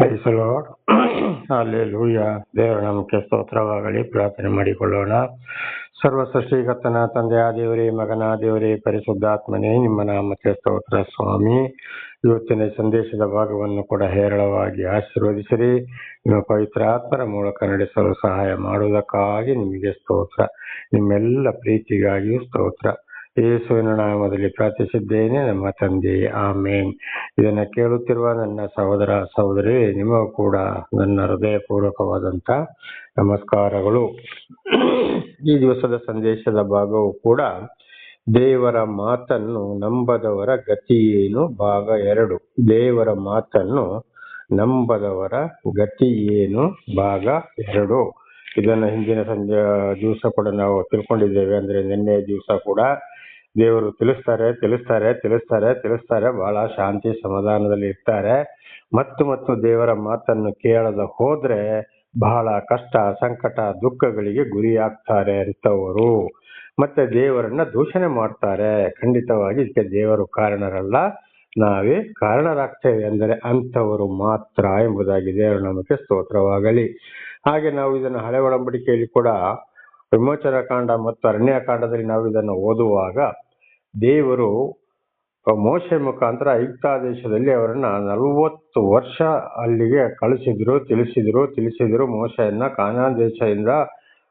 ಪ್ರೈಸಲೋಡ್ ಅಲ್ಲಿ ಲೂಯ ದೇವರ ನಮಗೆ ಸ್ತೋತ್ರವಾಗಲಿ. ಪ್ರಾರ್ಥನೆ ಮಾಡಿಕೊಳ್ಳೋಣ. ಸರ್ವ ಸೃಷ್ಟಿಕರ್ತನ ತಂದೆಯ ದೇವರೇ, ಮಗನ, ದೇವರೇ, ಪರಿಶುದ್ಧಾತ್ಮನೇ, ನಿಮ್ಮ ನಾಮಕ್ಕೆ ಸ್ತೋತ್ರ ಸ್ವಾಮಿ. ಇವತ್ತಿನ ಸಂದೇಶದ ಭಾಗವನ್ನು ಕೂಡ ಹೇರಳವಾಗಿ ಆಶೀರ್ವದಿಸಿರಿ. ನಿಮ್ಮ ಪವಿತ್ರ ಆತ್ಮರ ಮೂಲಕ ನಡೆಸಲು ಸಹಾಯ ಮಾಡುವುದಕ್ಕಾಗಿ ನಿಮಗೆ ಸ್ತೋತ್ರ. ನಿಮ್ಮೆಲ್ಲ ಪ್ರೀತಿಗಾಗಿಯೂ ಸ್ತೋತ್ರ. ಯೇಸುವಿನ ನಾಮದಲ್ಲಿ ಪ್ರಾರ್ಥಿಸಿದ್ದೇನೆ, ನಮ್ಮ ತಂದೆ, ಆಮೇನ್. ಇದನ್ನ ಕೇಳುತ್ತಿರುವ ನನ್ನ ಸಹೋದರ ಸಹೋದರಿ ನಿಮಗೂ ಕೂಡ ನನ್ನ ಹೃದಯಪೂರ್ವಕವಾದಂತ ನಮಸ್ಕಾರಗಳು. ಈ ದಿವಸದ ಸಂದೇಶದ ಭಾಗವು ಕೂಡ ದೇವರ ಮಾತನ್ನು ನಂಬದವರ ಗತಿಯೇನು ಭಾಗ ಎರಡು. ದೇವರ ಮಾತನ್ನು ನಂಬದವರ ಗತಿಯೇನು ಭಾಗ ಎರಡು. ಇದನ್ನ ಹಿಂದಿನ ಸಂಜೆ ದಿವಸ ಕೂಡ ನಾವು ತಿಳ್ಕೊಂಡಿದ್ದೇವೆ. ಅಂದ್ರೆ ನಿನ್ನೆ ದಿವಸ ಕೂಡ ದೇವರು ತಿಳಿಸ್ತಾರೆ ತಿಳಿಸ್ತಾರೆ ತಿಳಿಸ್ತಾರೆ ತಿಳಿಸ್ತಾರೆ. ಬಹಳ ಶಾಂತಿ ಸಮಾಧಾನದಲ್ಲಿ ಇರ್ತಾರೆ. ಮತ್ತು ಮತ್ತು ದೇವರ ಮಾತನ್ನು ಕೇಳದ ಹೋದ್ರೆ ಬಹಳ ಕಷ್ಟ, ಸಂಕಟ, ದುಃಖಗಳಿಗೆ ಗುರಿಯಾಗ್ತಾರೆ ಅಂತವರು. ಮತ್ತೆ ದೇವರನ್ನ ದೂಷಣೆ ಮಾಡ್ತಾರೆ. ಖಂಡಿತವಾಗಿ ಇದಕ್ಕೆ ದೇವರು ಕಾರಣರಲ್ಲ. ನಾವೇ ಕಾರಣರಾಗ್ತೇವೆ ಅಂದರೆ ಅಂಥವರು ಮಾತ್ರ ಎಂಬುದಾಗಿ ದೇವರ ನಮಗೆ ಸ್ತೋತ್ರವಾಗಲಿ. ಹಾಗೆ ನಾವು ಇದನ್ನು ಹಳೆ ಒಡಂಬಡಿಕೆಯಲ್ಲಿ ಕೂಡ ವಿಮೋಚನ ಕಾಂಡ ಮತ್ತು ಅರಣ್ಯಕಾಂಡದಲ್ಲಿ ನಾವು ಇದನ್ನು ಓದುವಾಗ ದೇವರು ಮೋಶೆ ಮುಖಾಂತರ ಐಕ್ತಾದೇಶದಲ್ಲಿ ಅವರನ್ನ ನಲವತ್ತು ವರ್ಷ ಅಲ್ಲಿಗೆ ಕಳಿಸಿದ್ರು, ತಿಳಿಸಿದ್ರು ತಿಳಿಸಿದ್ರು. ಮೋಶೆಯನ್ನ ಕಾನಾನ್ ದೇಶದಿಂದ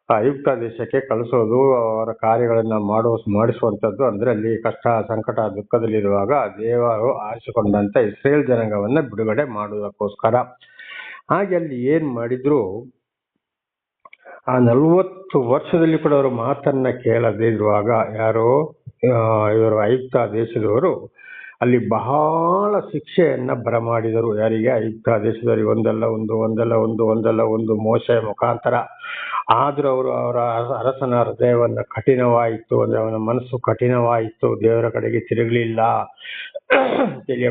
ಆಯುಕ್ತ ದೇಶಕ್ಕೆ ಕಳಿಸೋದು, ಅವರ ಕಾರ್ಯಗಳನ್ನ ಮಾಡೋ, ಮಾಡಿಸುವಂಥದ್ದು. ಅಂದ್ರೆ ಅಲ್ಲಿ ಕಷ್ಟ, ಸಂಕಟ, ದುಃಖದಲ್ಲಿರುವಾಗ ದೇವರು ಆರಿಸಿಕೊಂಡಂತ ಇಸ್ರೇಲ್ ಜನಾಂಗವನ್ನ ಬಿಡುಗಡೆ ಮಾಡುವುದಕ್ಕೋಸ್ಕರ. ಹಾಗೆ ಅಲ್ಲಿ ಏನ್ ಮಾಡಿದ್ರು? ಆ ನಲವತ್ತು ವರ್ಷದಲ್ಲಿ ಕೂಡ ಅವರ ಮಾತನ್ನ ಕೇಳದೇ ಇರುವಾಗ ಯಾರೋ ಇವರು ಆಯುಕ್ತ ದೇಶದವರು ಅಲ್ಲಿ ಬಹಳ ಶಿಕ್ಷೆಯನ್ನ ಬರಮಾಡಿದರು. ಯಾರಿಗೆ? ಐಕ್ತ ದೇಶದಲ್ಲಿ ಒಂದಲ್ಲ ಒಂದು ಒಂದಲ್ಲ ಒಂದು ಒಂದಲ್ಲ ಒಂದು ಮೋಸ ಮುಖಾಂತರ. ಆದ್ರೂ ಅವರು ಅವರ ಅರಸನ ಹೃದಯವನ್ನ ಕಠಿಣವಾಯಿತು. ಅಂದ್ರೆ ಅವನ ಮನಸ್ಸು ಕಠಿಣವಾಯಿತು. ದೇವರ ಕಡೆಗೆ ತಿರುಗಲಿಲ್ಲ.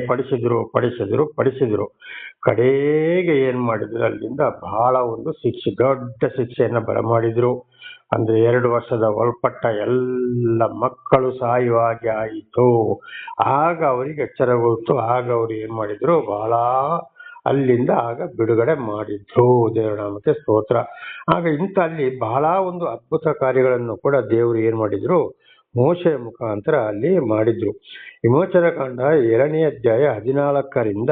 ಪಡಿಸಿದ್ರು ಪಡಿಸಿದ್ರು ಪಡಿಸಿದ್ರು. ಕಡೆಗೆ ಏನ್ ಮಾಡಿದ್ರು? ಅಲ್ಲಿಂದ ಬಹಳ ಒಂದು ಶಿಕ್ಷೆ, ದೊಡ್ಡ ಶಿಕ್ಷೆಯನ್ನ ಬರಮಾಡಿದ್ರು. ಅಂದ್ರೆ ಎರಡು ವರ್ಷದ ಒಳಪಟ್ಟ ಎಲ್ಲ ಮಕ್ಕಳು ಸಾಯುವಾಗಿ ಆಯಿತು. ಆಗ ಅವರಿಗೆ ಎಚ್ಚರಗೊಳ್ತು ಆಗ ಅವರು ಏನ್ ಮಾಡಿದ್ರು? ಬಹಳ ಅಲ್ಲಿಂದ ಆಗ ಬಿಡುಗಡೆ ಮಾಡಿದ್ರು. ದೇವರ ನಾಮಕ್ಕೆ ಸ್ತೋತ್ರ. ಆಗ ಇಂಥ ಅಲ್ಲಿ ಬಹಳ ಒಂದು ಅದ್ಭುತ ಕಾರ್ಯಗಳನ್ನು ಕೂಡ ದೇವರು ಏನ್ ಮಾಡಿದ್ರು? ಮೋಶೆಯ ಮುಖಾಂತರ ಅಲ್ಲಿ ಮಾಡಿದ್ರು. ವಿಮೋಚನ ಕಾಂಡ ಎರಡನೇ ಅಧ್ಯಾಯ ಹದಿನಾಲ್ಕರಿಂದ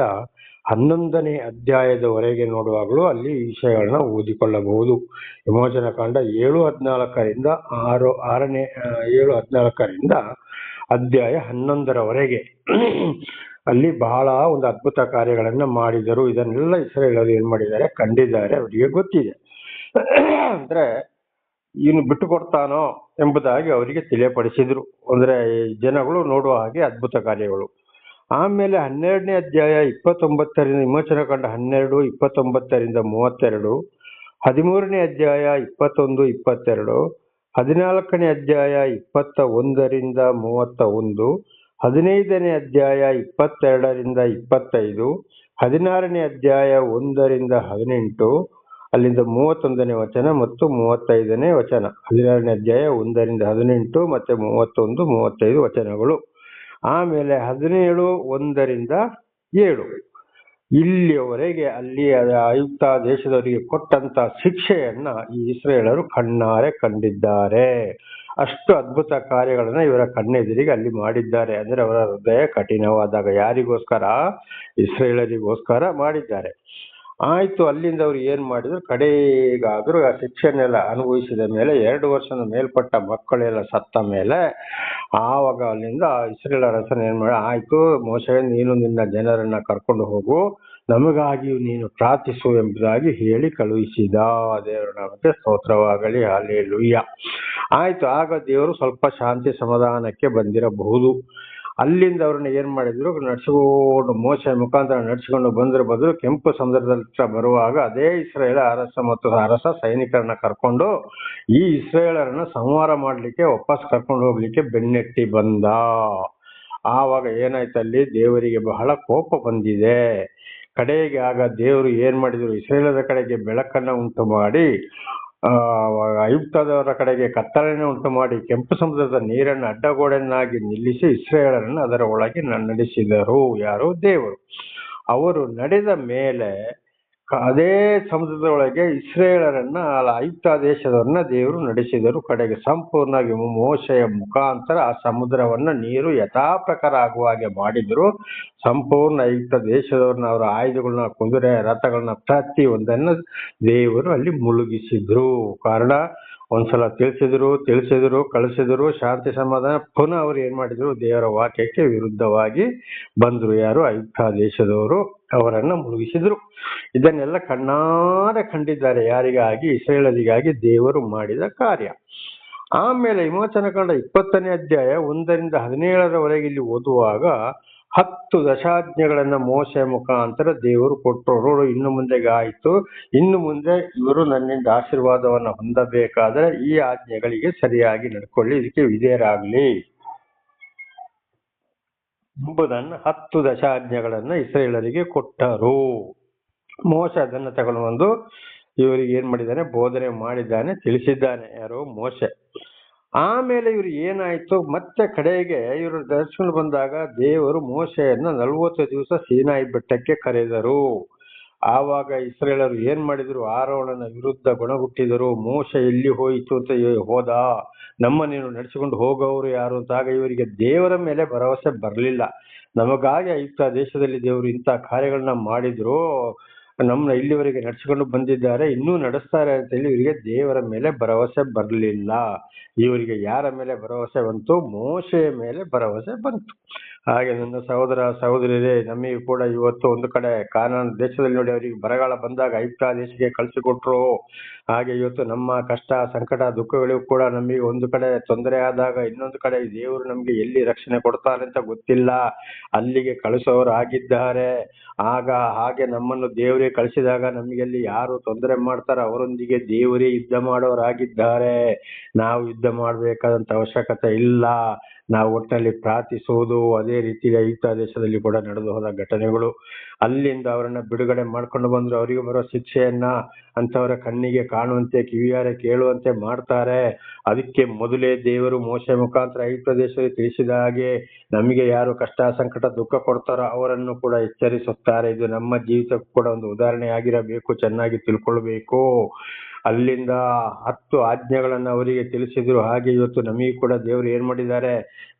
ಹನ್ನೊಂದನೇ ಅಧ್ಯಾಯದವರೆಗೆ ನೋಡುವಾಗಲೂ ಅಲ್ಲಿ ಈ ವಿಷಯಗಳನ್ನ ಓದಿಕೊಳ್ಳಬಹುದು. ವಿಮೋಚನ ಕಾಂಡ ಏಳು ಹದಿನಾಲ್ಕರಿಂದ ಆರು, ಆರನೇ ಏಳು ಹದಿನಾಲ್ಕರಿಂದ ಅಧ್ಯಾಯ ಹನ್ನೊಂದರವರೆಗೆ. ಅಲ್ಲಿ ಬಹಳ ಒಂದು ಅದ್ಭುತ ಕಾರ್ಯಗಳನ್ನ ಮಾಡಿದರು. ಇದನ್ನೆಲ್ಲ ಇಸ್ರೇಲರು ಏನ್ ಮಾಡಿದ್ದಾರೆ? ಕಂಡಿದ್ದಾರೆ. ಅವರಿಗೆ ಗೊತ್ತಿದೆ. ಅಂದ್ರೆ ಇನ್ನು ಬಿಟ್ಟು ಕೊಡ್ತಾನೋ ಎಂಬುದಾಗಿ ಅವರಿಗೆ ತಿಳಿಯಪಡಿಸಿದ್ರು. ಅಂದ್ರೆ ಜನಗಳು ನೋಡುವ ಹಾಗೆ ಅದ್ಭುತ ಕಾರ್ಯಗಳು. ಆಮೇಲೆ ಹನ್ನೆರಡನೇ ಅಧ್ಯಾಯ ಇಪ್ಪತ್ತೊಂಬತ್ತರಿಂದ ವಿಮೋಚನ ಕಂಡ ಹನ್ನೆರಡು, ಇಪ್ಪತ್ತೊಂಬತ್ತರಿಂದ ಮೂವತ್ತೆರಡು, ಹದಿಮೂರನೇ ಅಧ್ಯಾಯ ಇಪ್ಪತ್ತೊಂದು, ಇಪ್ಪತ್ತೆರಡು, ಹದಿನಾಲ್ಕನೇ ಅಧ್ಯಾಯ ಇಪ್ಪತ್ತ ಒಂದರಿಂದ ಮೂವತ್ತ ಒಂದು ಹದಿನೈದನೇ ಅಧ್ಯಾಯ ಇಪ್ಪತ್ತೆರಡರಿಂದ ಇಪ್ಪತ್ತೈದು, ಹದಿನಾರನೇ ಅಧ್ಯಾಯ ಒಂದರಿಂದ ಹದಿನೆಂಟು, ಅಲ್ಲಿಂದ ಮೂವತ್ತೊಂದನೇ ವಚನ ಮತ್ತು ಮೂವತ್ತೈದನೇ ವಚನ. ಹದಿನಾರನೇ ಅಧ್ಯಾಯ ಒಂದರಿಂದ ಹದಿನೆಂಟು ಮತ್ತೆ ಮೂವತ್ತೊಂದು, ಮೂವತ್ತೈದು ವಚನಗಳು. ಆಮೇಲೆ ಹದಿನೇಳು, ಒಂದರಿಂದ ಏಳು. ಇಲ್ಲಿಯವರೆಗೆ ಅಲ್ಲಿ ಆಯುಕ್ತ ದೇಶದವರಿಗೆ ಕೊಟ್ಟಂತ ಶಿಕ್ಷೆಯನ್ನ ಈ ಇಸ್ರೇಲರು ಕಣ್ಣಾರೆ ಕಂಡಿದ್ದಾರೆ. ಅಷ್ಟು ಅದ್ಭುತ ಕಾರ್ಯಗಳನ್ನ ಇವರ ಕಣ್ಣೆದುರಿಗೆ ಅಲ್ಲಿ ಮಾಡಿದ್ದಾರೆ. ಅಂದ್ರೆ ಅವರ ಹೃದಯ ಕಠಿಣವಾದಾಗ ಯಾರಿಗೋಸ್ಕರ? ಇಸ್ರೇಲರಿಗೋಸ್ಕರ ಮಾಡಿದ್ದಾರೆ. ಆಯ್ತು, ಅಲ್ಲಿಂದ ಅವ್ರು ಏನ್ ಮಾಡಿದ್ರು? ಕಡೆಗಾದರೂ ಆ ಶಿಕ್ಷೆನೆಲ್ಲ ಅನುಭವಿಸಿದ ಮೇಲೆ, ಎರಡು ವರ್ಷದ ಮೇಲ್ಪಟ್ಟ ಮಕ್ಕಳೆಲ್ಲ ಸತ್ತ ಮೇಲೆ, ಆವಾಗ ಅಲ್ಲಿಂದ ಇಸ್ರೇಲ್ ಅರಸನ ಏನ್ ಮಾಡ, ಆಯ್ತು ಮೋಸೆ ನೀನು ನಿನ್ನ ಜನರನ್ನ ಕರ್ಕೊಂಡು ಹೋಗು ನಮಗಾಗಿಯೂ ನೀನು ಪ್ರಾರ್ಥಿಸು ಎಂಬುದಾಗಿ ಹೇಳಿ ಕಳುಹಿಸಿದ ದೇವರ ನಾಮಕ್ಕೆ ಸ್ತೋತ್ರವಾಗಲಿ ಅಲ್ಲಿ ಲುಯ್ಯ ಆಯ್ತು, ಆಗ ದೇವರು ಸ್ವಲ್ಪ ಶಾಂತಿ ಸಮಾಧಾನಕ್ಕೆ ಬಂದಿರಬಹುದು. ಅಲ್ಲಿಂದ ಅವ್ರನ್ನ ಏನ್ ಮಾಡಿದ್ರು? ನಡ್ಸ್ಕೊಂಡು ಮೋಸ ಮುಖಾಂತರ ನಡ್ಸ್ಕೊಂಡು ಬಂದ್ರ ಬದಲು ಕೆಂಪು ಸಮುದ್ರದಲ್ಲಿ ಬರುವಾಗ ಅದೇ ಇಸ್ರೇಲ್ ಅರಸ ಮತ್ತು ಅರಸ ಸೈನಿಕರನ್ನ ಕರ್ಕೊಂಡು ಈ ಇಸ್ರೇಲರನ್ನ ಸಂಹಾರ ಮಾಡ್ಲಿಕ್ಕೆ ವಾಪಸ್ ಕರ್ಕೊಂಡು ಹೋಗ್ಲಿಕ್ಕೆ ಬೆನ್ನೆಟ್ಟಿ ಬಂದ. ಆವಾಗ ಏನಾಯ್ತು ಅಲ್ಲಿ? ದೇವರಿಗೆ ಬಹಳ ಕೋಪ ಬಂದಿದೆ. ಕಡೆಗೆ ಆಗ ದೇವರು ಏನ್ ಮಾಡಿದ್ರು? ಇಸ್ರೇಲದ ಕಡೆಗೆ ಬೆಳಕನ್ನ ಉಂಟು ಮಾಡಿ ಆಯುಕ್ತದವರ ಕಡೆಗೆ ಕತ್ತಲೆಯನ್ನು ಉಂಟು ಮಾಡಿ ಕೆಂಪು ಸಮುದ್ರದ ನೀರನ್ನು ಅಡ್ಡಗೋಡೆಯನ್ನಾಗಿ ನಿಲ್ಲಿಸಿ ಇಸ್ರೇಲರನ್ನು ಅದರ ಒಳಗೆ ನಡೆಸಿದರು. ಯಾರು? ದೇವರು. ಅವರು ನಡೆದ ಮೇಲೆ ಅದೇ ಸಮುದ್ರದೊಳಗೆ ಇಸ್ರೇಲರನ್ನ ಐಗುಪ್ತ ದೇಶದವರನ್ನ ದೇವರು ನಡೆಸಿದರು. ಕಡೆಗೆ ಸಂಪೂರ್ಣವಾಗಿ ಮೋಶೆಯ ಮುಖಾಂತರ ಆ ಸಮುದ್ರವನ್ನ ನೀರು ಯಥಾಪ್ರಕಾರ ಆಗುವ ಹಾಗೆ ಮಾಡಿದ್ರು. ಸಂಪೂರ್ಣ ಐಗುಪ್ತ ದೇಶದವ್ರನ್ನ ಅವರ ಆಯುಧಗಳನ್ನ ಕುದುರೆ ರಥಗಳನ್ನ ಪ್ರತಿ ಒಂದನ್ನ ದೇವರು ಅಲ್ಲಿ ಮುಳುಗಿಸಿದ್ರು. ಕಾರಣ ಒಂದ್ಸಲ ತಿಳಿಸಿದ್ರು ತಿಳಿಸಿದ್ರು, ಕಳಿಸಿದ್ರು, ಶಾಂತಿ ಸಮಾಧಾನ. ಪುನಃ ಅವ್ರು ಏನ್ ಮಾಡಿದ್ರು? ದೇವರ ವಾಕ್ಯಕ್ಕೆ ವಿರುದ್ಧವಾಗಿ ಬಂದ್ರು ಯಾರು? ಅಯುಕ್ತ ದೇಶದವರು ಅವರನ್ನ ಮುಳುಗಿಸಿದ್ರು. ಇದನ್ನೆಲ್ಲ ಕಣ್ಣಾರೆ ಕಂಡಿದ್ದಾರೆ. ಯಾರಿಗಾಗಿ? ಇಸ್ರೇಲರಿಗಾಗಿ ದೇವರು ಮಾಡಿದ ಕಾರ್ಯ. ಆಮೇಲೆ ವಿಮೋಚನ ಕಂಡ ಇಪ್ಪತ್ತನೇ ಅಧ್ಯಾಯ ಒಂದರಿಂದ ಹದಿನೇಳರವರೆಗೆ ಇಲ್ಲಿ ಓದುವಾಗ ಹತ್ತು ದಶಾಜ್ಞೆಗಳನ್ನ ಮೋಸೆ ಮುಖಾಂತರ ದೇವರು ಕೊಟ್ಟರು. ಇನ್ನು ಮುಂದೆಗೆ ಆಯಿತು. ಇನ್ನು ಮುಂದೆ ಇವರು ನನ್ನಿಂದ ಆಶೀರ್ವಾದವನ್ನು ಹೊಂದಬೇಕಾದ್ರೆ ಈ ಆಜ್ಞೆಗಳಿಗೆ ಸರಿಯಾಗಿ ನಡ್ಕೊಳ್ಳಿ. ಇದಕ್ಕೆ ವಿಧೇಯರಾಗ್ಲಿ. ಎಂಬುದನ್ನು ಹತ್ತು ದಶಾಜ್ಞೆಗಳನ್ನ ಇಸ್ರೇಲರಿಗೆ ಕೊಟ್ಟರು. ಮೋಸ ಅದನ್ನು ತಗೊಂಡು ಬಂದು ಇವರಿಗೆ ಏನ್ ಮಾಡಿದ್ದಾನೆ? ಬೋಧನೆ ಮಾಡಿದ್ದಾನೆ, ತಿಳಿಸಿದ್ದಾನೆ ಯಾರು ಮೋಸೆ. ಆಮೇಲೆ ಇವ್ರು ಏನಾಯ್ತು? ಮತ್ತೆ ಕಡೆಗೆ ಇವರು ದರ್ಶನ ಬಂದಾಗ ದೇವರು ಮೋಶೆಯನ್ನ ನಲವತ್ತು ದಿವಸ ಸೀನಾಯಿ ಬೆಟ್ಟಕ್ಕೆ ಕರೆದರು. ಆವಾಗ ಇಸ್ರೇಲರು ಏನ್ ಮಾಡಿದ್ರು? ಆರೋಣನ ವಿರುದ್ಧ ಗುಣಗುಟ್ಟಿದರು. ಮೋಸ ಎಲ್ಲಿ ಹೋಯಿತು ಅಂತ ಹೋದ. ನಮ್ಮ ನೀನು ನಡೆಸಿಕೊಂಡು ಹೋಗೋರು ಯಾರು ಅಂತ? ಆಗ ಇವರಿಗೆ ದೇವರ ಮೇಲೆ ಭರವಸೆ ಬರಲಿಲ್ಲ. ನಮಗಾಗಿ ಇಂಥ ದೇಶದಲ್ಲಿ ದೇವರು ಇಂಥ ಕಾರ್ಯಗಳನ್ನ ಮಾಡಿದ್ರು. ನಮ್ಮನ್ನ ಇಲ್ಲಿವರೆಗೆ ನಡೆಸಿಕೊಂಡು ಬಂದಿದ್ದಾರೆ, ಇನ್ನೂ ನಡೆಸ್ತಾರೆ ಅಂತ ಹೇಳಿ ಇವರಿಗೆ ದೇವರ ಮೇಲೆ ಭರವಸೆ ಬರಲಿಲ್ಲ. ಇವರಿಗೆ ಯಾರ ಮೇಲೆ ಭರವಸೆ ಬಂತು? ಮೋಶೆಯ ಮೇಲೆ ಭರವಸೆ ಬಂತು. ಹಾಗೆ ನನ್ನ ಸಹೋದರ ಸಹೋದರಿಯರೇ, ನಮಗೆ ಕೂಡ ಇವತ್ತು ಒಂದು ಕಡೆ ಕಾನೂನು ದೇಶದಲ್ಲಿ ನೋಡಿ ಅವರಿಗೆ ಬರಗಾಲ ಬಂದಾಗ ಐಗುಪ್ತ ದೇಶಕ್ಕೆ ಕಳಿಸಿಕೊಟ್ರು. ಹಾಗೆ ಇವತ್ತು ನಮ್ಮ ಕಷ್ಟ, ಸಂಕಟ, ದುಃಖಗಳಿಗೂ ಕೂಡ ನಮಗೆ ಒಂದು ಕಡೆ ತೊಂದರೆ ಆದಾಗ ಇನ್ನೊಂದು ಕಡೆ ದೇವರು ನಮಗೆ ಎಲ್ಲಿ ರಕ್ಷಣೆ ಕೊಡ್ತಾರೆ ಅಂತ ಗೊತ್ತಿಲ್ಲ. ಅಲ್ಲಿಗೆ ಕಳಿಸೋರು ಆಗಿದ್ದಾರೆ. ಆಗ ಹಾಗೆ ನಮ್ಮನ್ನು ದೇವರೇ ಕಳಿಸಿದಾಗ ನಮಗೆ ಅಲ್ಲಿ ಯಾರು ತೊಂದರೆ ಮಾಡ್ತಾರೋ ಅವರೊಂದಿಗೆ ದೇವರೇ ಯುದ್ಧ ಮಾಡೋರಾಗಿದ್ದಾರೆ. ನಾವು ಯುದ್ಧ ಮಾಡಬೇಕಾದಂತ ಅವಶ್ಯಕತೆ ಇಲ್ಲ. ನಾವು ಒಟ್ಟಿನಲ್ಲಿ ಪ್ರಾರ್ಥಿಸುವುದು, ಅದೇ ರೀತಿ ಐತ ದೇಶದಲ್ಲಿ ಕೂಡ ನಡೆದು ಹೋದ ಘಟನೆಗಳು. ಅಲ್ಲಿಂದ ಅವರನ್ನ ಬಿಡುಗಡೆ ಮಾಡ್ಕೊಂಡು ಬಂದ್ರು. ಅವರಿಗೆ ಬರೋ ಶಿಕ್ಷೆಯನ್ನ ಅಂತವರ ಕಣ್ಣಿಗೆ ಕಾಣುವಂತೆ, ಕಿವಿಯಾರೆ ಕೇಳುವಂತೆ ಮಾಡ್ತಾರೆ. ಅದಕ್ಕೆ ಮೊದಲೇ ದೇವರು ಮೋಶೆ ಮುಖಾಂತರ ಈ ಪ್ರದೇಶದಲ್ಲಿ ತಿಳಿಸಿದ ಹಾಗೆ ನಮಗೆ ಯಾರು ಕಷ್ಟ, ಸಂಕಟ, ದುಃಖ ಕೊಡ್ತಾರೋ ಅವರನ್ನು ಕೂಡ ಎಚ್ಚರಿಸುತ್ತಾರೆ. ಇದು ನಮ್ಮ ಜೀವಿತಕ್ಕೂ ಕೂಡ ಒಂದು ಉದಾಹರಣೆ ಆಗಿರಬೇಕು ಚೆನ್ನಾಗಿ ತಿಳ್ಕೊಳ್ಬೇಕು. ಅಲ್ಲಿಂದ ಹತ್ತು ಆಜ್ಞೆಗಳನ್ನು ಅವರಿಗೆ ತಿಳಿಸಿದ್ರು. ಹಾಗೆ ಇವತ್ತು ನಮಗೆ ಕೂಡ ದೇವರು ಏನು ಮಾಡಿದ್ದಾರೆ?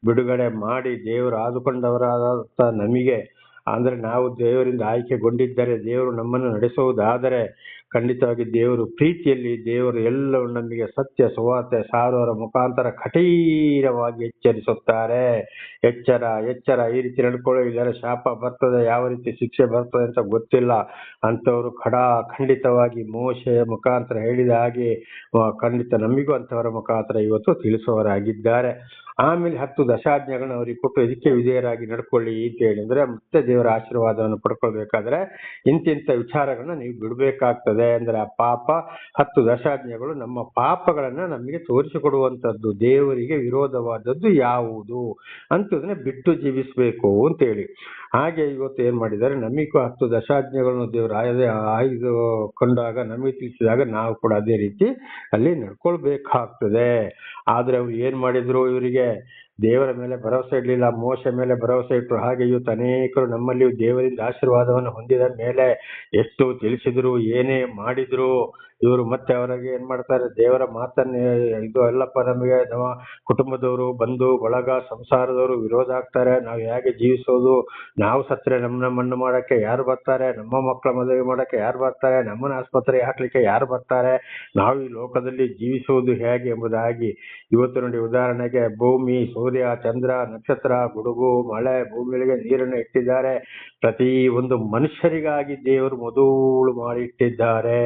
ಬಿಡುಗಡೆ ಮಾಡಿ ದೇವರು ಆದುಕೊಂಡವರಾದ ನಮಗೆ. ಅಂದರೆ ನಾವು ದೇವರಿಂದ ಆಯ್ಕೆಗೊಂಡಿದ್ದರೆ ದೇವರು ನಮ್ಮನ್ನು ನಡೆಸುವುದಾದರೆ ಖಂಡಿತವಾಗಿ ದೇವರು ಪ್ರೀತಿಯಲ್ಲಿ ದೇವರು ಎಲ್ಲವೂ ನಮಗೆ ಸತ್ಯ, ಸುವಾರ್ತೆ, ಸಾರೋರ ಮುಖಾಂತರ ಕಠೀರವಾಗಿ ಎಚ್ಚರಿಸುತ್ತಾರೆ. ಎಚ್ಚರ ಎಚ್ಚರ ಈ ರೀತಿ ನಡ್ಕೊಳ್ಳೋ ಇದರ ಶಾಪ ಬರ್ತದೆ, ಯಾವ ರೀತಿ ಶಿಕ್ಷೆ ಬರ್ತದೆ ಅಂತ ಗೊತ್ತಿಲ್ಲ. ಅಂಥವರು ಖಡಾ ಖಂಡಿತವಾಗಿ ಮೋಶೆಯ ಮುಖಾಂತರ ಹೇಳಿದ ಹಾಗೆ ಖಂಡಿತ ನಮಗೂ ಅಂಥವರ ಮುಖಾಂತರ ಇವತ್ತು ತಿಳಿಸುವವರಾಗಿದ್ದಾರೆ. ಆಮೇಲೆ ಹತ್ತು ದಶಾಜ್ಞೆಗಳನ್ನ ಅವರಿಗೆ ಕೊಟ್ಟು ಇದಕ್ಕೆ ವಿಧೇಯರಾಗಿ ನಡ್ಕೊಳ್ಳಿ ಅಂತ ಹೇಳಿದ್ರೆ ಮತ್ತೆ ದೇವರ ಆಶೀರ್ವಾದವನ್ನು ಪಡ್ಕೊಳ್ಬೇಕಾದ್ರೆ ಇಂತಿಂಥ ವಿಚಾರಗಳನ್ನ ನೀವು ಬಿಡಬೇಕಾಗ್ತದೆ. ಅಂದ್ರೆ ಆ ಪಾಪ ಹತ್ತು ದಶಾಜ್ಞೆಗಳು ನಮ್ಮ ಪಾಪಗಳನ್ನ ನಮಗೆ ತೋರಿಸಿಕೊಡುವಂಥದ್ದು, ದೇವರಿಗೆ ವಿರೋಧವಾದದ್ದು ಯಾವುದು ಅಂತದನ್ನ ಬಿಟ್ಟು ಜೀವಿಸಬೇಕು ಅಂತೇಳಿ ಹಾಗೆ ಇವತ್ತು ಏನ್ ಮಾಡಿದ್ದಾರೆ, ನಮಗೂ ಹತ್ತು ದಶಾಜ್ಞೆಗಳನ್ನು ದೇವರು ಆಯ್ದೆ, ಆಯ್ದು ಕೊಂಡಾಗ ನಮಗೆ ತಿಳಿಸಿದಾಗ ನಾವು ಕೂಡ ಅದೇ ರೀತಿ ಅಲ್ಲಿ ನಡ್ಕೊಳ್ಬೇಕಾಗ್ತದೆ. ಆದ್ರೆ ಅವ್ರು ಏನ್ ಮಾಡಿದ್ರು ಇವರಿಗೆ? ದೇವರ ಮೇಲೆ ಭರವಸೆ ಇಡ್ಲಿಲ್ಲ ಮೋಶ ಮೇಲೆ ಭರವಸೆ ಇಟ್ಟರು ಹಾಗೆಯೂ ಅನೇಕರು ನಮ್ಮಲ್ಲಿಯೂ ದೇವರಿಂದ ಆಶೀರ್ವಾದವನ್ನು ಹೊಂದಿದ ಮೇಲೆ ಎಷ್ಟು ತಿಳಿಸಿದ್ರು, ಏನೇ ಮಾಡಿದ್ರು ಇವರು ಮತ್ತೆ ಅವರಿಗೆ ಏನ್ ಮಾಡ್ತಾರೆ? ದೇವರ ಮಾತನ್ನ ಇದು ಅಲ್ಲಪ್ಪ, ನಮಗೆ ನಮ್ಮ ಕುಟುಂಬದವರು ಬಂಧು ಬಳಗ ಸಂಸಾರದವರು ವಿರೋಧ ಆಗ್ತಾರೆ. ನಾವು ಹೇಗೆ ಜೀವಿಸೋದು? ನಾವು ಸತ್ರೆ ನಮ್ಮನ್ನ ಮಣ್ಣು ಮಾಡಕ್ಕೆ ಯಾರು ಬರ್ತಾರೆ? ನಮ್ಮ ಮಕ್ಕಳ ಮದುವೆ ಮಾಡಕ್ಕೆ ಯಾರು ಬರ್ತಾರೆ? ನಮ್ಮನ್ನ ಆಸ್ಪತ್ರೆ ಹಾಕ್ಲಿಕ್ಕೆ ಯಾರು ಬರ್ತಾರೆ? ನಾವು ಈ ಲೋಕದಲ್ಲಿ ಜೀವಿಸುವುದು ಹೇಗೆ ಎಂಬುದಾಗಿ ಇವತ್ತು ನೋಡಿ ಉದಾಹರಣೆಗೆ ಭೂಮಿ, ಸೂರ್ಯ, ಚಂದ್ರ, ನಕ್ಷತ್ರ, ಗುಡುಗು, ಮಳೆ ಭೂಮಿಗಳಿಗೆ ನೀರನ್ನು ಇಟ್ಟಿದ್ದಾರೆ. ಪ್ರತಿ ಒಂದು ಮನುಷ್ಯರಿಗಾಗಿ ದೇವರು ಮೊದಲು ಮಾಡಿಟ್ಟಿದ್ದಾರೆ.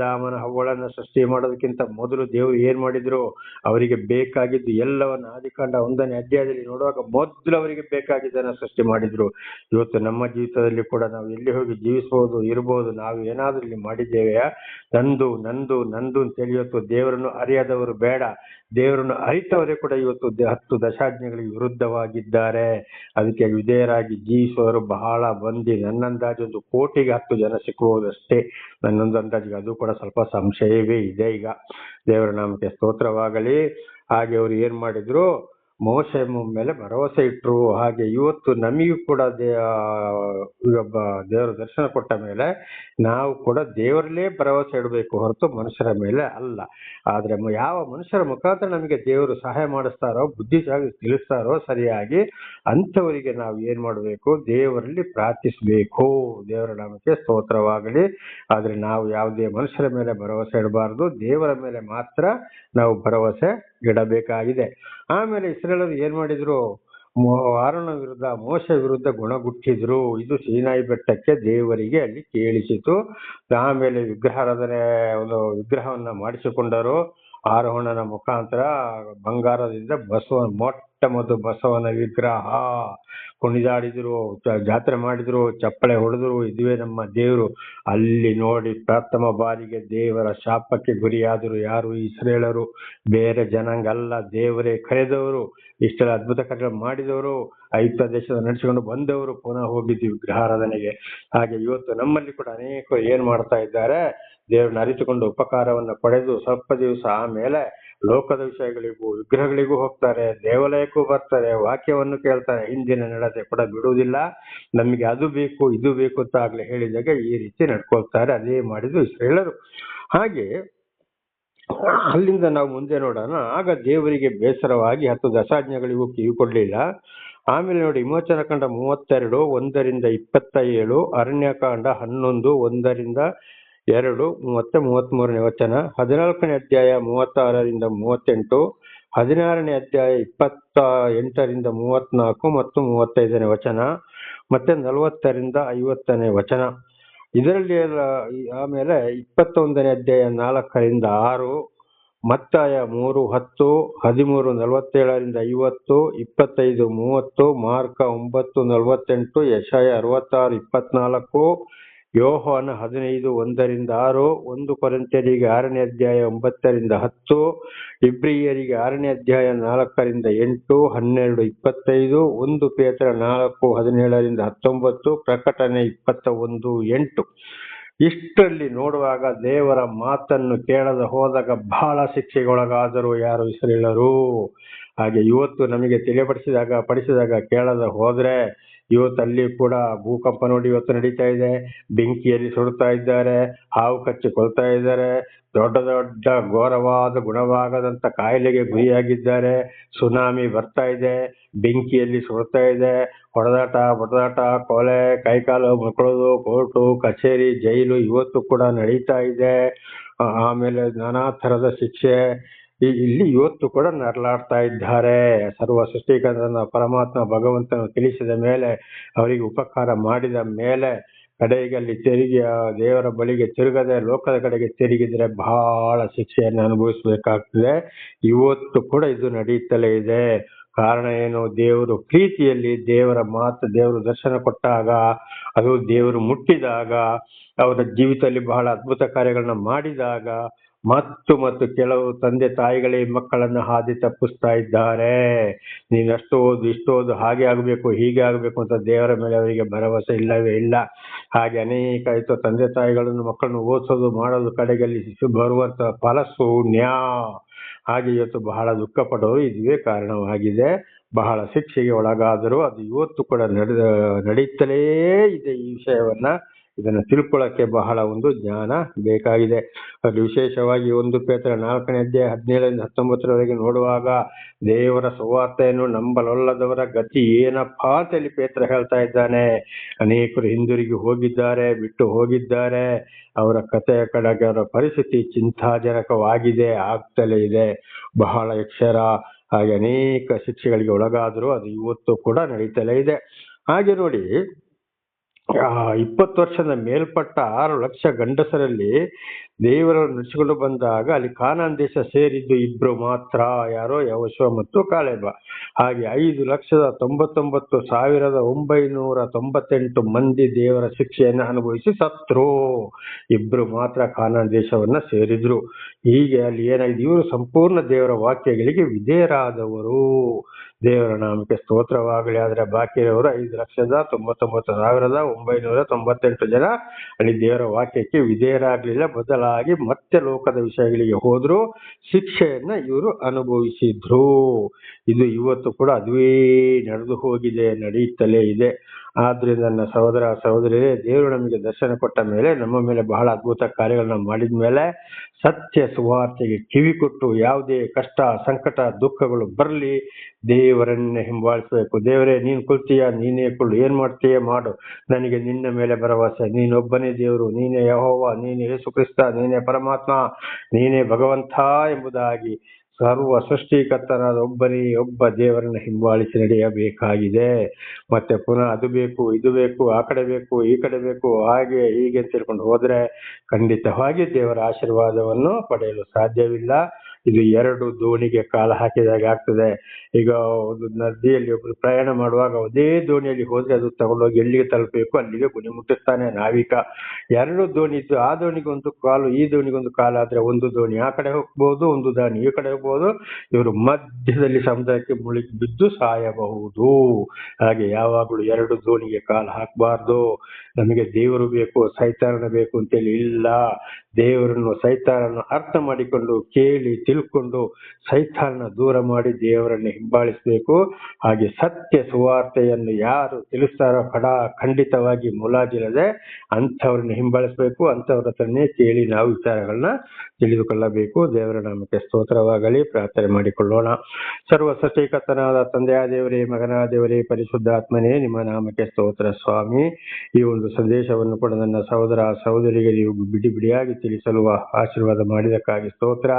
ಆದಾಮನ ಹವ್ವಳನ್ನ ಸೃಷ್ಟಿ ಮಾಡೋದಕ್ಕಿಂತ ಮೊದಲು ದೇವರು ಏನ್ ಮಾಡಿದ್ರು? ಅವರಿಗೆ ಬೇಕಾಗಿದ್ದು ಎಲ್ಲವನ್ನ ಆದಿಕಾಂಡ ಒಂದನೇ ಅಧ್ಯಾಯದಲ್ಲಿ ನೋಡುವಾಗ ಮೊದಲು ಅವರಿಗೆ ಬೇಕಾಗಿದ್ದನ್ನ ಸೃಷ್ಟಿ ಮಾಡಿದ್ರು. ಇವತ್ತು ನಮ್ಮ ಜೀವಿತದಲ್ಲಿ ಕೂಡ ನಾವು ಎಲ್ಲಿ ಹೋಗಿ ಜೀವಿಸಬಹುದು ಇರಬಹುದು ನಾವು ಏನಾದ್ರೂ ಇಲ್ಲಿ ಮಾಡಿದ್ದೇವೆ. ನಂದು ನಂದು ನಂದು ಅಂತೇಳಿ ಇವತ್ತು ದೇವರನ್ನು ಅರಿಯದವರು ಬೇಡ. ದೇವರನ್ನು ಅರಿತವರೇ ಕೂಡ ಇವತ್ತು ಹತ್ತು ದಶಾಜ್ಞೆಗಳಿಗೆ ವಿರುದ್ಧವಾಗಿದ್ದಾರೆ. ಅದಕ್ಕೆ ವಿಧೇಯರಾಗಿ ಜೀವಿಸುವವರು ಬಹಳ ಬಂದಿ ನನ್ನಂದಾಜು ಒಂದು ಕೋಟಿಗೆ ಹತ್ತು ಜನ ಸಿಕ್ಕುವುದಷ್ಟೇ ನನ್ನೊಂದು ಅಂದಾಜಿಗೆ ಅದು ಕೂಡ ಸ್ವಲ್ಪ ಸಂಶಯವೇ ಇದೆ ಈಗ. ದೇವರ ನಾಮಕ್ಕೆ ಸ್ತೋತ್ರವಾಗಲಿ. ಹಾಗೆ ಅವರು ಏನ್ ಮಾಡಿದ್ರು? ಮೋಶೆ ಮೇಲೆ ಭರವಸೆ ಇಟ್ರು. ಹಾಗೆ ಇವತ್ತು ನಮಗೂ ಕೂಡ ದೇ ಒಬ್ಬ ದೇವರ ದರ್ಶನ ಕೊಟ್ಟ ಮೇಲೆ ನಾವು ಕೂಡ ದೇವರಲ್ಲೇ ಭರವಸೆ ಇಡಬೇಕು ಹೊರತು ಮನುಷ್ಯರ ಮೇಲೆ ಅಲ್ಲ. ಆದರೆ ಯಾವ ಮನುಷ್ಯರ ಮುಖಾಂತರ ನಮಗೆ ದೇವರು ಸಹಾಯ ಮಾಡಿಸ್ತಾರೋ ಬುದ್ಧಿ ತಿಳಿಸ್ತಾರೋ ಸರಿಯಾಗಿ ಅಂಥವರಿಗೆ ನಾವು ಏನು ಮಾಡಬೇಕು? ದೇವರಲ್ಲಿ ಪ್ರಾರ್ಥಿಸಬೇಕು. ದೇವರ ನಾಮಕ್ಕೆ ಸ್ತೋತ್ರವಾಗಲಿ. ಆದರೆ ನಾವು ಯಾವುದೇ ಮನುಷ್ಯರ ಮೇಲೆ ಭರವಸೆ ಇಡಬಾರದು. ದೇವರ ಮೇಲೆ ಮಾತ್ರ ನಾವು ಭರವಸೆ ಇಡಬೇಕಾಗಿದೆ. ಆಮೇಲೆ ಇಸ್ರೇಲರು ಏನ್ ಮಾಡಿದ್ರು? ಆರೋನ ವಿರುದ್ಧ, ಮೋಶ ವಿರುದ್ಧ ಗುಣಗುಟ್ಟಿದ್ರು. ಇದು ಸೀನಾಯಿ ಬೆಟ್ಟಕ್ಕೆ ದೇವರಿಗೆ ಅಲ್ಲಿ ಕೇಳಿಸಿತು. ಆಮೇಲೆ ವಿಗ್ರಹಾರಾಧನೆ, ಒಂದು ವಿಗ್ರಹವನ್ನ ಮಾಡಿಸಿಕೊಂಡರು ಆರೋಹಣನ ಮುಖಾಂತರ ಬಂಗಾರದಿಂದ ಬಸವ ಮೊಟ್ಟ ಮೊದಲು ಬಸವನ ವಿಗ್ರಹ. ಕುಣಿದಾಡಿದ್ರು ಜಾತ್ರೆ ಮಾಡಿದ್ರು, ಚಪ್ಪಳೆ ಹೊಡೆದ್ರು, ಇದುವೇ ನಮ್ಮ ದೇವರು. ಅಲ್ಲಿ ನೋಡಿ ಪ್ರಥಮ ಬಾರಿಗೆ ದೇವರ ಶಾಪಕ್ಕೆ ಗುರಿಯಾದರು ಯಾರು ಇಸ್ರೇಲರು? ಬೇರೆ ಜನಾಂಗ ಅಲ್ಲ ದೇವರೇ ಕರೆದವರು. ಇಷ್ಟೆಲ್ಲ ಅದ್ಭುತ ಕಾರ್ಯ ಮಾಡಿದವರು. ಐ ದೇಶದ ನಡೆಸಿಕೊಂಡು ಬಂದವರು. ಪುನಃ ಹೋಗಿದ್ವಿ ವಿಗ್ರಹಾರಾಧನೆಗೆ ಹಾಗೆ ಇವತ್ತು ನಮ್ಮಲ್ಲಿ ಕೂಡ ಅನೇಕರು ಏನ್ ಮಾಡ್ತಾ ಇದ್ದಾರೆ? ದೇವರನ್ನ ಅರಿತುಕೊಂಡು ಉಪಕಾರವನ್ನ ಪಡೆದು ಸ್ವಲ್ಪ ದಿವಸ ಆಮೇಲೆ ಲೋಕದ ವಿಷಯಗಳಿಗೂ ವಿಗ್ರಹಗಳಿಗೂ ಹೋಗ್ತಾರೆ, ದೇವಾಲಯಕ್ಕೂ ಬರ್ತಾರೆ, ವಾಕ್ಯವನ್ನು ಕೇಳ್ತಾರೆ, ಹಿಂದಿನ ನಡತೆ ಕೂಡ ಬಿಡುವುದಿಲ್ಲ. ನಮಗೆ ಅದು ಬೇಕು, ಇದು ಬೇಕು ಅಂತ ಆಗ್ಲೇ ಹೇಳಿದಾಗ ಈ ರೀತಿ ನಡ್ಕೊಳ್ತಾರೆ, ಅದೇ ಮಾಡಿದ್ದು ಇಸ್ರೇಲರು ಹಾಗೆ ಅಲ್ಲಿಂದ ನಾವು ಮುಂದೆ ನೋಡೋಣ, ಆಗ ದೇವರಿಗೆ ಬೇಸರವಾಗಿ ಹತ್ತು ದಶಾಜ್ಞೆಗಳಿಗೂ ಕಿವಿಕೊಡ್ಲಿಲ್ಲ ಆಮೇಲೆ ನೋಡಿ, ವಿಮೋಚನ ಕಂಡ ಮೂವತ್ತೆರಡು, ಒಂದರಿಂದ ಇಪ್ಪತ್ತ ಏಳು ಅರಣ್ಯಕಾಂಡ ಹನ್ನೊಂದು, ಒಂದರಿಂದ ಎರಡು, ಮೂವತ್ತ ಮೂವತ್ತ್ ಮೂರನೇ ವಚನ, ಹದಿನಾಲ್ಕನೇ ಅಧ್ಯಾಯ ಮೂವತ್ತಾರರಿಂದ ಮೂವತ್ತೆಂಟು, ಹದಿನಾರನೇ ಅಧ್ಯಾಯ ಇಪ್ಪತ್ತ ಎಂಟರಿಂದ ಮೂವತ್ನಾಲ್ಕು ಮತ್ತು ಮೂವತ್ತೈದನೇ ವಚನ, ಮತ್ತು ನಲವತ್ತರಿಂದ ಐವತ್ತನೇ ವಚನ. ಇದರಲ್ಲಿ ಎಲ್ಲ ಆಮೇಲೆ ಇಪ್ಪತ್ತೊಂದನೇ ಅಧ್ಯಾಯ ನಾಲ್ಕರಿಂದ ಆರು, ಮತ್ತಾಯ ಮೂರು ಹತ್ತು, ಹದಿಮೂರು ನಲವತ್ತೇಳರಿಂದ ಐವತ್ತು, ಇಪ್ಪತ್ತೈದು ಮೂವತ್ತು, ಮಾರ್ಕ ಒಂಬತ್ತು ನಲವತ್ತೆಂಟು, ಯಶಾಯ ಅರವತ್ತಾರು ಇಪ್ಪತ್ನಾಲ್ಕು ಯೋಹಾನ ಹದಿನೈದು ಒಂದರಿಂದ ಆರು, ಒಂದು ಕೊರಂತ್ಯರಿಗೆ ಆರನೇ ಅಧ್ಯಾಯ ಒಂಬತ್ತರಿಂದ ಹತ್ತು, ಇಬ್ರಿಯರಿಗೆ ಆರನೇ ಅಧ್ಯಾಯ ನಾಲ್ಕರಿಂದ ಎಂಟು, ಹನ್ನೆರಡು ಇಪ್ಪತ್ತೈದು, ಒಂದು ಪೇತ್ರ ನಾಲ್ಕು ಹದಿನೇಳರಿಂದ ಹತ್ತೊಂಬತ್ತು ಪ್ರಕಟಣೆ ಇಪ್ಪತ್ತ ಒಂದು ಎಂಟು. ಇಷ್ಟರಲ್ಲಿ ನೋಡುವಾಗ ದೇವರ ಮಾತನ್ನು ಕೇಳದ ಹೋದಾಗ ಬಹಳ ಶಿಕ್ಷೆಗೊಳಗಾದರೂ ಯಾರು ಇಸ್ರೇಲರು ಹಾಗೆ ಇವತ್ತು ನಮಗೆ ತಿಳಿಪಡಿಸಿದಾಗ ಪಡಿಸಿದಾಗ ಕೇಳದ ಹೋದ್ರೆ ಇವತ್ತು ಅಲ್ಲಿ ಕೂಡ ಭೂಕಂಪ ನೋಡಿ ಇವತ್ತು ನಡೀತಾ ಇದೆ. ಬೆಂಕಿಯಲ್ಲಿ ಸುಡ್ತಾ ಇದ್ದಾರೆ, ಹಾವು ಕಚ್ಚಿ ಕೊಲ್ತಾ ಇದ್ದಾರೆ. ದೊಡ್ಡ ದೊಡ್ಡ ಘೋರವಾದ ಗುಣವಾಗದಂತ ಕಾಯಿಲೆಗೆ ಗುರಿಯಾಗಿದ್ದಾರೆ. ಸುನಾಮಿ ಬರ್ತಾ ಇದೆ, ಬೆಂಕಿಯಲ್ಲಿ ಸುಡ್ತಾ ಇದೆ. ಹೊಡೆದಾಟ, ಬಡದಾಟ, ಕೊಲೆ, ಕೈಕಾಲು ಮಕ್ಕಳದು, ಕೋರ್ಟು, ಕಚೇರಿ, ಜೈಲು ಇವತ್ತು ಕೂಡ ನಡೀತಾ ಇದೆ. ಆಮೇಲೆ ನಾನಾ ಥರದ ಶಿಕ್ಷೆ ಇಲ್ಲಿ ಇವತ್ತು ಕೂಡ ನರಳಾಡ್ತಾ ಇದ್ದಾರೆ. ಸರ್ವ ಸೃಷ್ಟಿಕರ್ತನ ಪರಮಾತ್ಮ ಭಗವಂತನು ತಿಳಿಸಿದ ಮೇಲೆ, ಅವರಿಗೆ ಉಪಕಾರ ಮಾಡಿದ ಮೇಲೆ ಕಡೆಗೆ ಅಲ್ಲಿ ತಿರುಗಿ ದೇವರ ಬಳಿಗೆ ತಿರುಗದೆ, ಲೋಕದ ಕಡೆಗೆ ತಿರುಗಿದ್ರೆ ಬಹಳ ಶಿಕ್ಷೆಯನ್ನು ಅನುಭವಿಸಬೇಕಾಗ್ತದೆ. ಇವತ್ತು ಕೂಡ ಇದು ನಡೀತಲೇ ಇದೆ. ಕಾರಣ ಏನು? ದೇವರು ಪ್ರೀತಿಯಲ್ಲಿ ದೇವರ ಮಾತು ದೇವರು ದರ್ಶನ ಕೊಟ್ಟಾಗ, ಅದು ದೇವರು ಮುಟ್ಟಿದಾಗ, ಅವರ ಜೀವಿತದಲ್ಲಿ ಬಹಳ ಅದ್ಭುತ ಕಾರ್ಯಗಳನ್ನ ಮಾಡಿದಾಗ ಮತ್ತು ಮತ್ತು ಕೆಲವು ತಂದೆ ತಾಯಿಗಳೇ ಮಕ್ಕಳನ್ನು ಹಾದಿ ತಪ್ಪಿಸ್ತಾ ಇದ್ದಾರೆ. ನೀನು ಅಷ್ಟು ಓದು, ಇಷ್ಟು ಓದು, ಹಾಗೆ ಆಗಬೇಕು, ಹೀಗೆ ಆಗಬೇಕು ಅಂತ ದೇವರ ಮೇಲೆ ಅವರಿಗೆ ಭರವಸೆ ಇಲ್ಲವೇ ಇಲ್ಲ. ಹಾಗೆ ಅನೇಕ ಆಯ್ತು ತಂದೆ ತಾಯಿಗಳನ್ನು ಮಕ್ಕಳನ್ನು ಓದಿಸೋದು, ಮಾಡೋದು, ಕಡೆಗಲ್ಲಿ ಬರುವಂತಹ ಫಲ ಶೂನ್ಯ ಹಾಗೆ ಇವತ್ತು ಬಹಳ ದುಃಖ ಪಡೋರು ಇದುವೇ ಕಾರಣವಾಗಿದೆ. ಬಹಳ ಶಿಕ್ಷೆಗೆ ಒಳಗಾದರೂ ಅದು ಇವತ್ತು ಕೂಡ ನಡೆದ, ನಡೀತಲೇ ಇದೆ ಈ ವಿಷಯವನ್ನ. ಇದನ್ನ ತಿಳ್ಕೊಳ್ಳಕ್ಕೆ ಬಹಳ ಒಂದು ಜ್ಞಾನ ಬೇಕಾಗಿದೆ. ಅದು ವಿಶೇಷವಾಗಿ ಒಂದು ಪೇತ್ರ ನಾಲ್ಕನೇ ಅಧ್ಯಾಯ ಹದಿನೇಳರಿಂದ ಹತ್ತೊಂಬತ್ತರವರೆಗೆ ನೋಡುವಾಗ ದೇವರ ಸುವಾರ್ತೆಯನ್ನು ನಂಬಲೊಲ್ಲದವರ ಗತಿ ಏನಪ್ಪಾ ಅಂತ ಹೇಳಿ ಪೇತ್ರ ಹೇಳ್ತಾ ಇದ್ದಾನೆ. ಅನೇಕರು ಹಿಂದಿರುಗಿ ಹೋಗಿದ್ದಾರೆ, ಬಿಟ್ಟು ಹೋಗಿದ್ದಾರೆ. ಅವರ ಕಥೆಯ ಕಡೆಗೆ ಅವರ ಪರಿಸ್ಥಿತಿ ಚಿಂತಾಜನಕವಾಗಿದೆ, ಆಗ್ತಲೇ ಇದೆ. ಬಹಳ ಎಕ್ಷರ. ಹಾಗೆ ಅನೇಕ ಶಿಕ್ಷೆಗಳಿಗೆ ಒಳಗಾದರೂ ಅದು ಇವತ್ತು ಕೂಡ ನಡೀತಲೇ ಇದೆ. ಹಾಗೆ ನೋಡಿ ಇಪ್ಪತ್ತು ವರ್ಷದ ಮೇಲ್ಪಟ್ಟ ಆರು ಲಕ್ಷ ಗಂಡಸರಲ್ಲಿ ದೇವರನ್ನು ನಡೆಸಿಕೊಂಡು ಬಂದಾಗ ಅಲ್ಲಿ ಕಾನಾನ್ ದೇಶ ಸೇರಿದ್ದು ಇಬ್ರು ಮಾತ್ರ, ಯಾರೋ ಯವಶ್ವ ಮತ್ತು ಕಾಳೆಬ ಹಾಗೆ ಐದು ಲಕ್ಷದ ತೊಂಬತ್ತೊಂಬತ್ತು ಸಾವಿರದ ಒಂಬೈನೂರ ತೊಂಬತ್ತೆಂಟು ಮಂದಿ ದೇವರ ಶಿಕ್ಷೆಯನ್ನು ಅನುಭವಿಸಿ ಸತ್ರು. ಇಬ್ರು ಮಾತ್ರ ಕಾನಾನ್ ದೇಶವನ್ನ ಸೇರಿದ್ರು. ಹೀಗೆ ಅಲ್ಲಿ ಏನಾಗಿದೆ ಇವರು ಸಂಪೂರ್ಣ ದೇವರ ವಾಕ್ಯಗಳಿಗೆ ವಿಧೇಯರಾದವರು. ದೇವರ ನಾಮಕ್ಕೆ ಸ್ತೋತ್ರವಾಗಲಿ. ಆದರೆ ಬಾಕಿ ಇರೋರು ಐದು ಲಕ್ಷದ ತೊಂಬತ್ತೊಂಬತ್ತು ಸಾವಿರದ ಒಂಬೈನೂರ ತೊಂಬತ್ತೆಂಟು ಜನ ಅಲ್ಲಿ ದೇವರ ವಾಕ್ಯಕ್ಕೆ ವಿಧೇಯರಾಗಲಿಲ್ಲ. ಬದಲಾಗಿ ಮತ್ತೆ ಲೋಕದ ವಿಷಯಗಳಿಗೆ ಹೋದ್ರು ಶಿಕ್ಷೆಯನ್ನ ಇವರು ಅನುಭವಿಸಿದ್ರು. ಇದು ಇವತ್ತು ಕೂಡ ಅದುವೇ ನಡೆದು ಹೋಗಿದೆ, ನಡೆಯುತ್ತಲೇ ಇದೆ. ಆದ್ರಿಂದ ನನ್ನ ಸಹೋದರ ಸಹೋದರಿ, ದೇವರು ನಮಗೆ ದರ್ಶನ ಕೊಟ್ಟ ಮೇಲೆ, ನಮ್ಮ ಮೇಲೆ ಬಹಳ ಅದ್ಭುತ ಕಾರ್ಯಗಳನ್ನ ಮಾಡಿದ ಮೇಲೆ, ಸತ್ಯ ಸುವಾರ್ತೆಗೆ ಕಿವಿ ಕೊಟ್ಟು ಯಾವುದೇ ಕಷ್ಟ, ಸಂಕಟ, ದುಃಖಗಳು ಬರಲಿ, ದೇವರನ್ನೇ ಹಿಂಬಾಲಿಸಬೇಕು. ದೇವರೇ, ನೀನು ಕೊಲ್ತೀಯ? ನೀನೇ ಕೊಳ್ಳು ಏನ್ ಮಾಡ್ತೀಯ? ಮಾಡು. ನನಗೆ ನಿನ್ನ ಮೇಲೆ ಭರವಸೆ. ನೀನೊಬ್ಬನೇ ದೇವರು. ನೀನೇ ಯಹೋವ. ನೀನೇ ಯೇಸು ಕ್ರಿಸ್ತ. ನೀನೇ ಪರಮಾತ್ಮ. ನೀನೇ ಭಗವಂತ ಎಂಬುದಾಗಿ ಸರ್ವ ಸೃಷ್ಟಿಕರ್ತನಾದ ಒಬ್ಬನೇ ಒಬ್ಬ ದೇವರನ್ನ ಹಿಂಬಾಲಿಸಿ ನಡೆಯಬೇಕಾಗಿದೆ. ಮತ್ತೆ ಪುನಃ ಅದು ಬೇಕು, ಇದು ಬೇಕು, ಆ ಕಡೆ ಬೇಕು, ಈ ಕಡೆ ಬೇಕು, ಹಾಗೆ ಹೀಗೆ ತಿಳ್ಕೊಂಡು ಹೋದ್ರೆ ಖಂಡಿತವಾಗಿ ದೇವರ ಆಶೀರ್ವಾದವನ್ನು ಪಡೆಯಲು ಸಾಧ್ಯವಿಲ್ಲ. ಇದು ಎರಡು ದೋಣಿಗೆ ಕಾಲು ಹಾಕಿದಾಗ ಆಗ್ತದೆ. ಈಗ ಒಂದು ನದಿಯಲ್ಲಿ ಒಬ್ರು ಪ್ರಯಾಣ ಮಾಡುವಾಗ ಅದೇ ದೋಣಿಯಲ್ಲಿ ಹೋದ್ರೆ ಅದು ತಗೊಂಡೋಗಿ ಎಲ್ಲಿಗೆ ತಲುಪಬೇಕು, ಅಲ್ಲಿಗೆ ಗುಣಿ ಮುಟ್ಟಿಸ್ತಾನೆ ನಾವಿಕ ಎರಡು ದೋಣಿ ಇದ್ದು ಆ ದೋಣಿಗೊಂದು ಕಾಲು, ಈ ದೋಣಿಗೊಂದು ಕಾಲು ಆದ್ರೆ ಒಂದು ದೋಣಿ ಆ ಕಡೆ ಹೋಗ್ಬೋದು, ಒಂದು ದೋಣಿ ಈ ಕಡೆ ಹೋಗ್ಬಹುದು ಇವರು ಮಧ್ಯದಲ್ಲಿ ಸಮುದಾಯಕ್ಕೆ ಮುಳುಗಿ ಬಿದ್ದು ಸಾಯಬಹುದು. ಹಾಗೆ ಯಾವಾಗಲೂ ಎರಡು ದೋಣಿಗೆ ಕಾಲು ಹಾಕಬಾರ್ದು. ನಮಗೆ ದೇವರು ಬೇಕು ಸೈತಾರನ ಬೇಕು ಅಂತೇಳಿ ಇಲ್ಲ. ದೇವರನ್ನು ಸೈತಾರನ್ನು ಅರ್ಥ ಮಾಡಿಕೊಂಡು ಕೇಳಿ ತಿಳ್ಕೊಂಡು ಸೈತಾನ ದೂರ ಮಾಡಿ ದೇವರನ್ನು ಹಿಂಬಾಲಿಸಬೇಕು. ಹಾಗೆ ಸತ್ಯ ಸುವಾರ್ತೆಯನ್ನು ಯಾರು ತಿಳಿಸ್ತಾರೋ ಕಡ ಖಂಡಿತವಾಗಿ ಮುಲಾಜಿಲ್ಲದೆ ಅಂಥವ್ರನ್ನ ಹಿಂಬಾಲಿಸಬೇಕು. ಅಂಥವ್ರ ಹತ್ರನೇ ಕೇಳಿ ನಾವು ವಿಚಾರಗಳನ್ನ ತಿಳಿದುಕೊಳ್ಳಬೇಕು. ದೇವರ ನಾಮಕ್ಕೆ ಸ್ತೋತ್ರವಾಗಲಿ. ಪ್ರಾರ್ಥನೆ ಮಾಡಿಕೊಳ್ಳೋಣ. ಸರ್ವ ಸೃಷ್ಟಿಕರ್ತನಾದ ತಂದೆಯ ದೇವರೇ ಮಗನ ದೇವರೇ ಪರಿಶುದ್ಧಾತ್ಮನೇ, ನಿಮ್ಮ ನಾಮಕ್ಕೆ ಸ್ತೋತ್ರ ಸ್ವಾಮಿ. ಈ ಒಂದು ಸಂದೇಶವನ್ನು ಕೂಡ ನನ್ನ ಸಹೋದರ ಸಹೋದರಿಗೆ ನೀವು ಬಿಡಿ ಬಿಡಿಯಾಗಿ ತಿಳಿಸಲು ಆಶೀರ್ವಾದ ಮಾಡಿದಕ್ಕಾಗಿ ಸ್ತೋತ್ರ.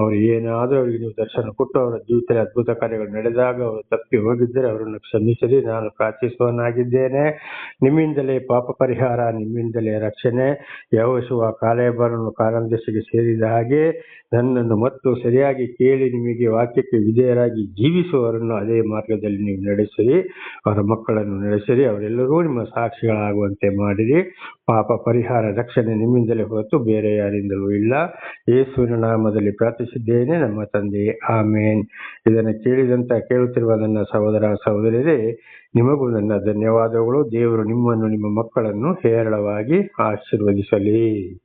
ಅವರು ಏನಾದರೂ ಅವರಿಗೆ ನೀವು ದರ್ಶನ ಕೊಟ್ಟು ಅವರ ಜೀವಿತದಲ್ಲಿ ಅದ್ಭುತ ಕಾರ್ಯಗಳು ನಡೆದಾಗ ಅವರು ತಪ್ಪಿ ಹೋಗಿದ್ದರೆ ಅವರನ್ನು ಕ್ಷಮಿಸಲಿ. ನಾನು ಪ್ರಾರ್ಥಿಸುವನಾಗಿದ್ದೇನೆ ನಿಮ್ಮಿಂದಲೇ ಪಾಪ ಪರಿಹಾರ, ನಿಮ್ಮಿಂದಲೇ ರಕ್ಷಣೆ. ಯಹೋಶುವ ಕಾಲೇಬರನ್ನು ಕಾಲಂದಶಿಗೆ ಸೇರಿದ ಹಾಗೆ ನನ್ನನ್ನು ಮತ್ತು ಸರಿಯಾಗಿ ಕೇಳಿ ನಿಮಗೆ ವಾಕ್ಯಕ್ಕೆ ವಿಧೇಯರಾಗಿ ಜೀವಿಸುವವರನ್ನು ಅದೇ ಮಾರ್ಗದಲ್ಲಿ ನೀವು ನಡೆಸಿರಿ. ಅವರ ಮಕ್ಕಳನ್ನು ನಡೆಸಿರಿ. ಅವರೆಲ್ಲರೂ ನಿಮ್ಮ ಸಾಕ್ಷಿಗಳಾಗುವಂತೆ ಮಾಡಿರಿ. ಪಾಪ ಪರಿಹಾರ, ರಕ್ಷಣೆ ನಿಮ್ಮಿಂದಲೇ ಹೊರತು ಬೇರೆ ಯಾರಿಂದಲೂ ಇಲ್ಲ. ಯೇಸುವಿನ ನಾಮದಲ್ಲಿ ಪ್ರಾರ್ಥಿಸಿದ್ದೇನೆ ನಮ್ಮ ತಂದೆ. ಆಮೇನ್. ಇದನ್ನು ಕೇಳಿದಂತ ಕೇಳುತ್ತಿರುವ ನನ್ನ ಸಹೋದರ ಸಹೋದರಿಯರೇ, ನಿಮಗೂ ನನ್ನ ಧನ್ಯವಾದಗಳು. ದೇವರು ನಿಮ್ಮನ್ನು ನಿಮ್ಮ ಮಕ್ಕಳನ್ನು ಹೇರಳವಾಗಿ ಆಶೀರ್ವದಿಸಲಿ.